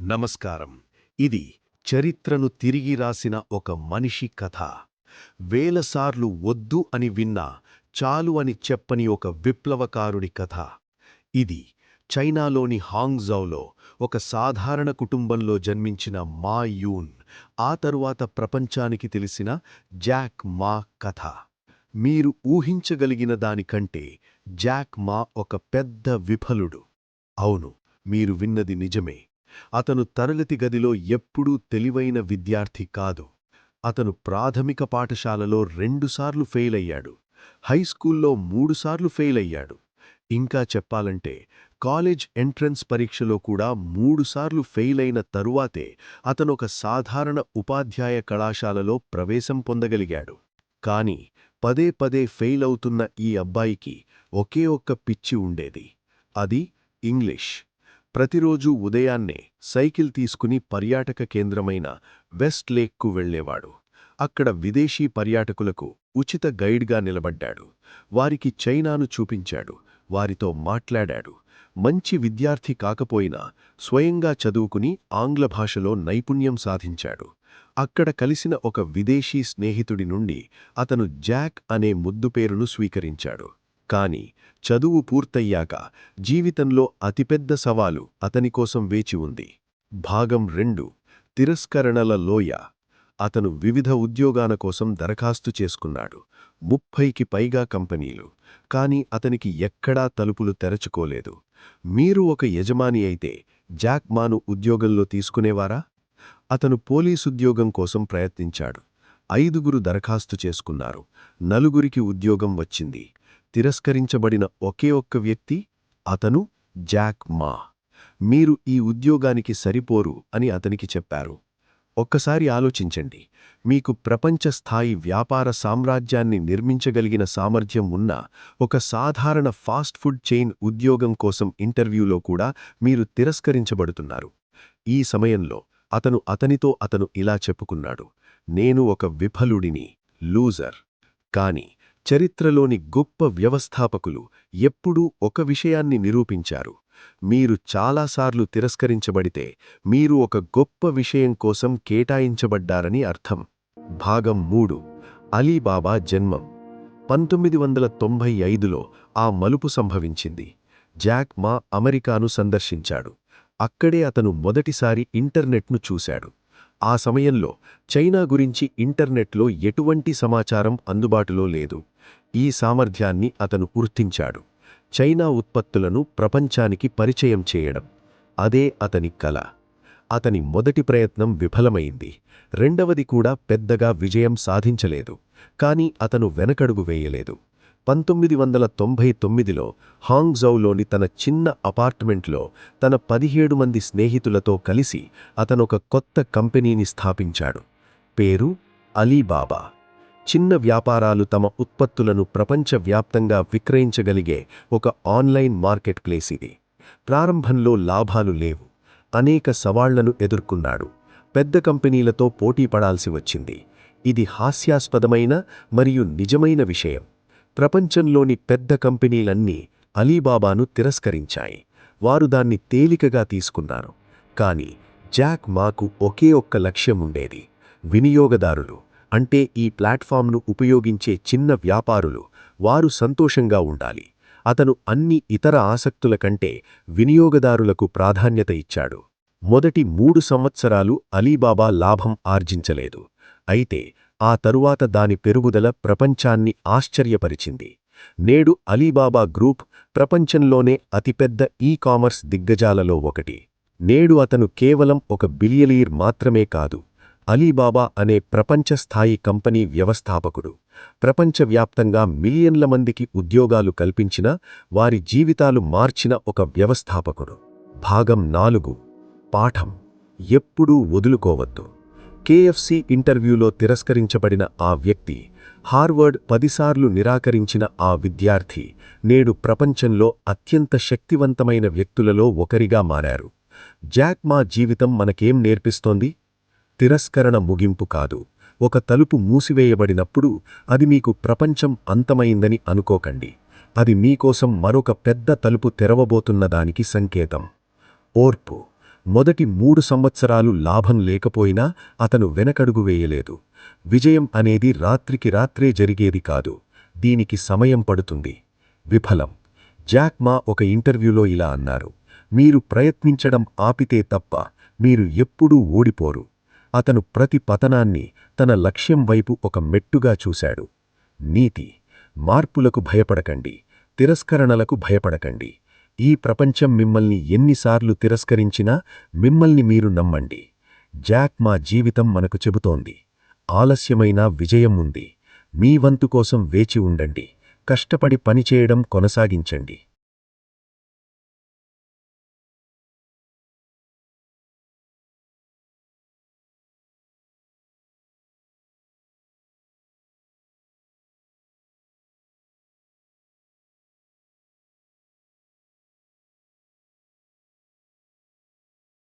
నమస్కారం. ఇది చరిత్రను తిరిగి రాసిన ఒక మనిషి కథ. వేలసార్లు వద్దు అని విన్నా చాలు అని చెప్పని ఒక విప్లవకారుడి కథ. ఇది చైనాలోని హాంగ్జౌలో ఒక సాధారణ కుటుంబంలో జన్మించిన మా యూన్ ఆ తరువాత ప్రపంచానికి తెలిసిన జాక్ మా కథ. మీరు ఊహించగలిగిన దానికంటే జాక్ మా ఒక పెద్ద విఫలుడు. అవును మీరు విన్నది నిజమే. అతను తరగతి గదిలో ఎప్పుడూ తెలివైన విద్యార్థి కాదు. అతను ప్రాథమిక పాఠశాలలో రెండుసార్లు ఫెయిల్ అయ్యాడు. హైస్కూల్లో మూడుసార్లు ఫెయిల్ అయ్యాడు. ఇంకా చెప్పాలంటే కాలేజ్ ఎంట్రన్స్ పరీక్షలో కూడా మూడుసార్లు ఫెయిల్ అయిన తరువాతే అతనొక సాధారణ ఉపాధ్యాయ కళాశాలలో ప్రవేశం పొందగలిగాడు. కాని పదే పదే ఫెయిల్ అవుతున్న ఈ అబ్బాయికి ఒకే ఒక్క పిచ్చి ఉండేది. అది ఇంగ్లీష్. ప్రతిరోజూ ఉదయాన్నే సైకిల్ తీసుకుని పర్యాటక కేంద్రమైన వెస్ట్ లేక్కు వెళ్ళేవాడు అక్కడ విదేశీ పర్యాటకులకు ఉచిత గైడ్గా నిలబడ్డాడు. వారికి చైనాను చూపించాడు. వారితో మాట్లాడాడు. మంచి విద్యార్థి కాకపోయినా స్వయంగా చదువుకుని ఆంగ్ల భాషలో నైపుణ్యం సాధించాడు. అక్కడ కలిసిన ఒక విదేశీ స్నేహితుడి నుండి అతను జాక్ అనే ముద్దు పేరును స్వీకరించాడు. కాని చదువు పూర్తయ్యాక జీవితంలో అతిపెద్ద సవాలు అతని కోసం వేచి ఉంది. భాగం రెండు తిరస్కరణల లోయ. అతను వివిధ ఉద్యోగాల కోసం దరఖాస్తు చేసుకున్నాడు. ముప్పైకి పైగా కంపెనీలు. కాని అతనికి ఎక్కడా తలుపులు తెరచుకోలేదు. మీరు ఒక యజమాని అయితే జాక్ మాను ఉద్యోగంలో తీసుకునేవారా? అతను పోలీసుద్యోగం కోసం ప్రయత్నించాడు. ఐదుగురు దరఖాస్తు చేసుకున్నారు. నలుగురికి ఉద్యోగం వచ్చింది. తిరస్కరించబడిన ఒకే ఒక్క వ్యక్తి అతను జాక్ మా. మీరు ఈ ఉద్యోగానికి సరిపోరు అని అతనికి చెప్పారు. ఒక్కసారి ఆలోచించండి. మీకు ప్రపంచ స్థాయి వ్యాపార సామ్రాజ్యాన్ని నిర్మించగలిగిన సామర్థ్యం ఉన్న ఒక సాధారణ ఫాస్ట్ ఫుడ్ చైన్ ఉద్యోగం కోసం ఇంటర్వ్యూలో కూడా మీరు తిరస్కరించబడుతున్నారు. ఈ సమయంలో అతను అతనితో అతను ఇలా చెప్పుకున్నాడు. నేను ఒక విఫలుడిని లూజర్. కానీ చరిత్రలోని గొప్ప వ్యవస్థాపకులు ఎప్పుడూ ఒక విషయాన్ని నిరూపించారు. మీరు చాలాసార్లు తిరస్కరించబడితే మీరు ఒక గొప్ప విషయం కోసం కేటాయించబడ్డారని అర్థం. భాగం మూడు. అలీబాబా జన్మం. పంతొమ్మిది వందల తొంభై ఐదులో ఆ మలుపు సంభవించింది. జాక్ మా అమెరికాను సందర్శించాడు. అక్కడే అతను మొదటిసారి ఇంటర్నెట్ను చూశాడు. ఆ సమయంలో చైనా గురించి ఇంటర్నెట్లో ఎటువంటి సమాచారం అందుబాటులో లేదు. ఈ సామర్థ్యాన్ని అతను గుర్తించాడు. చైనా ఉత్పత్తులను ప్రపంచానికి పరిచయం చేయడం అదే అతని కల. అతని మొదటి ప్రయత్నం విఫలమైంది. రెండవది కూడా పెద్దగా విజయం సాధించలేదు కాని అతను వెనకడుగు వేయలేదు. పంతొమ్మిది వందల తొంభై తొమ్మిదిలో హాంగ్జౌలోని తన చిన్న అపార్ట్మెంట్లో తన పదిహేడు మంది స్నేహితులతో కలిసి అతనొక కొత్త కంపెనీని స్థాపించాడు. పేరు అలీబాబా. చిన్న వ్యాపారాలు తమ ఉత్పత్తులను ప్రపంచవ్యాప్తంగా విక్రయించగలిగే ఒక ఆన్లైన్ మార్కెట్ ప్లేస్ ఇది. ప్రారంభంలో లాభాలు లేవు. అనేక సవాళ్ళను ఎదుర్కొన్నాడు. పెద్ద కంపెనీలతో పోటీ పడాల్సి వచ్చింది. ఇది హాస్యాస్పదమైన మరియు నిజమైన విషయం. ప్రపంచంలోని పెద్ద కంపెనీలన్నీ అలీబాబాను తిరస్కరించాయి. వారు దాన్ని తేలికగా తీసుకున్నారు. కానీ జాక్ మాకు ఒకే ఒక్క లక్ష్యం ఉండేది వినియోగదారులు. అంటే ఈ ప్లాట్ఫామ్ను ఉపయోగించే చిన్న వ్యాపారులు వారు సంతోషంగా ఉండాలి. అతను అన్ని ఇతర ఆసక్తుల కంటే వినియోగదారులకు ప్రాధాన్యత ఇచ్చాడు. మొదటి మూడు సంవత్సరాలు అలీబాబా లాభం ఆర్జించలేదు. అయితే ఆ తరువాత దాని పెరుగుదల ప్రపంచాన్ని ఆశ్చర్యపరిచింది. నేడు అలీబాబా గ్రూప్ ప్రపంచంలోనే అతిపెద్ద ఈ కామర్స్ దిగ్గజాలలో ఒకటి. నేడు అతను కేవలం ఒక బిలియలీర్ మాత్రమే కాదు అలీబాబా అనే ప్రపంచస్థాయి కంపెనీ వ్యవస్థాపకుడు. ప్రపంచవ్యాప్తంగా మిలియన్ల మందికి ఉద్యోగాలు కల్పించిన వారి జీవితాలు మార్చిన ఒక వ్యవస్థాపకుడు. భాగం నాలుగు. పాఠం. ఎప్పుడూ వదులుకోవద్దు. కేఎఫ్సి ఇంటర్వ్యూలో తిరస్కరించబడిన ఆ వ్యక్తి హార్వర్డ్ పదిసార్లు నిరాకరించిన ఆ విద్యార్థి నేడు ప్రపంచంలో అత్యంత శక్తివంతమైన వ్యక్తులలో ఒకరిగా మారారు. జాక్ మా జీవితం మనకేం నేర్పిస్తోంది? తిరస్కరణ ముగింపు కాదు. ఒక తలుపు మూసివేయబడినప్పుడు అది మీకు ప్రపంచం అంతమైందని అనుకోకండి. అది మీకోసం మరొక పెద్ద తలుపు తెరవబోతున్న దానికి సంకేతం. ఓర్పు. మొదటి మూడు సంవత్సరాలు లాభం లేకపోయినా అతను వెనకడుగు వేయలేదు. విజయం అనేది రాత్రికి రాత్రే జరిగేది కాదు. దీనికి సమయం పడుతుంది. విఫలం. జాక్ మా ఒక ఇంటర్వ్యూలో ఇలా అన్నారు. మీరు ప్రయత్నించడం ఆపితే తప్ప మీరు ఎప్పుడూ ఓడిపోరు. అతను ప్రతి పతనాన్ని తన లక్ష్యం వైపు ఒక మెట్టుగా చూశాడు. నీతి మార్పులకు భయపడకండి తిరస్కరణలకు భయపడకండి. ఈ ప్రపంచం మిమ్మల్ని ఎన్నిసార్లు తిరస్కరించినా మిమ్మల్ని మీరు నమ్మండి. జాక్ మా జీవితం మనకు చెబుతోంది. ఆలస్యమైన విజయం ఉంది. మీ వంతు కోసం వేచి ఉండండి. కష్టపడి పనిచేయడం కొనసాగించండి.